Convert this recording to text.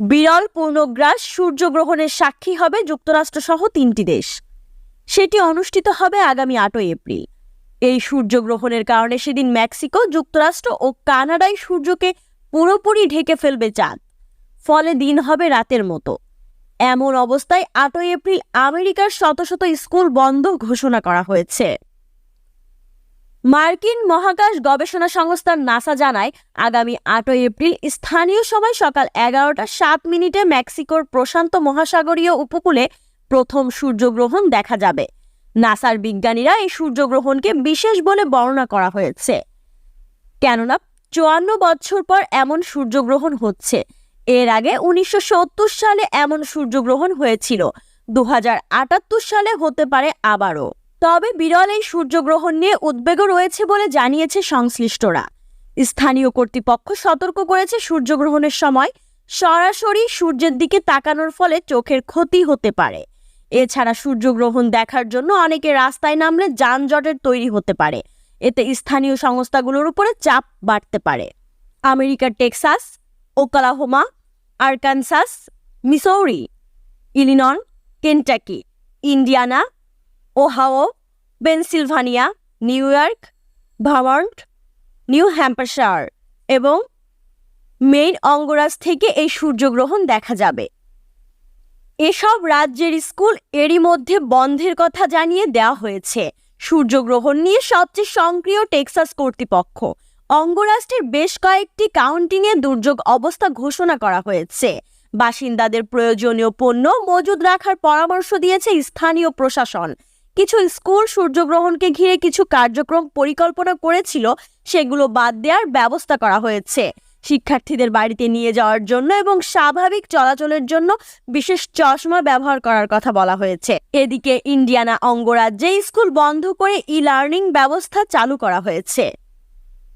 বিরল পূর্ণগ্রাস সূর্যগ্রহণের সাক্ষী হবে যুক্তরাষ্ট্রসহ তিনটি দেশ। সেটি অনুষ্ঠিত হবে আগামী আটই এপ্রিল। এই সূর্যগ্রহণের কারণে সেদিন মেক্সিকো, যুক্তরাষ্ট্র ও কানাডায় সূর্যকে পুরোপুরি ঢেকে ফেলবে চাঁদ। ফলে দিন হবে রাতের মতো। এমন অবস্থায় আটই এপ্রিল আমেরিকার শত শত স্কুল বন্ধ ঘোষণা করা হয়েছে। মার্কিন মহাকাশ গবেষণা সংস্থা নাসা জানায়, আগামী আটই এপ্রিল স্থানীয় সময় সকাল এগারোটা সাত মিনিটে মেক্সিকোর প্রশান্ত মহাসাগরীয় উপকূলে প্রথম সূর্যগ্রহণ দেখা যাবে। নাসার বিজ্ঞানীরা এই সূর্যগ্রহণকে বিশেষ বলে বর্ণনা করা হয়েছে। কেননা, চুয়ান্ন বছর পর এমন সূর্যগ্রহণ হচ্ছে। এর আগে উনিশশো সত্তর সালে এমন সূর্যগ্রহণ হয়েছিল। দু হাজার আটাত্তর সালে হতে পারে আবারও। তবে বিরল এই সূর্যগ্রহণ নিয়ে উদ্বেগও রয়েছে বলে জানিয়েছে সংশ্লিষ্টরা। স্থানীয় কর্তৃপক্ষ সতর্ক করেছে সূর্যগ্রহণের সময় সরাসরি সূর্যের দিকে তাকানোর ফলে চোখের ক্ষতি হতে পারে। এছাড়া সূর্যগ্রহণ দেখার জন্য অনেকে রাস্তায় নামলে যানজটের তৈরি হতে পারে। এতে স্থানীয় সংস্থাগুলোর উপরে চাপ বাড়তে পারে। আমেরিকার Texas, Oklahoma, Arkansas, Missouri Illinois Kentucky, Indiana, Ohio Pennsylvania, New York Vermont New Hampshire এবং মেইন অঙ্গরাজ থেকে এই সূর্যগ্রহণ দেখা যাবে। এসব রাজ্যের স্কুল এরই মধ্যে বন্ধের কথা জানিয়ে দেওয়া হয়েছে। সূর্যগ্রহণ নিয়ে সবচেয়ে সক্রিয় টেক্সাস কর্তৃপক্ষ। অঙ্গরাষ্ট্রের বেশ কয়েকটি কাউন্টিংয়ে দুর্যোগ অবস্থা ঘোষণা করা হয়েছে। বাসিন্দাদের প্রয়োজনীয় পণ্য মজুদ রাখার পরামর্শ দিয়েছে স্থানীয় প্রশাসন। কিছু স্কুল সূর্যগ্রহণকে ঘিরে কিছু কার্যক্রম পরিকল্পনা করেছিল, সেগুলো বাদ দেওয়ার ব্যবস্থা করা হয়েছে। শিক্ষার্থীদের বাড়িতে নিয়ে যাওয়ার জন্য এবং স্বাভাবিক চলাচলের জন্য বিশেষ চশমা ব্যবহার করার কথা বলা হয়েছে। এদিকে ইন্ডিয়ানা অঙ্গরাজ্যে স্কুল বন্ধ করে ই লার্নিং ব্যবস্থা চালু করা হয়েছে।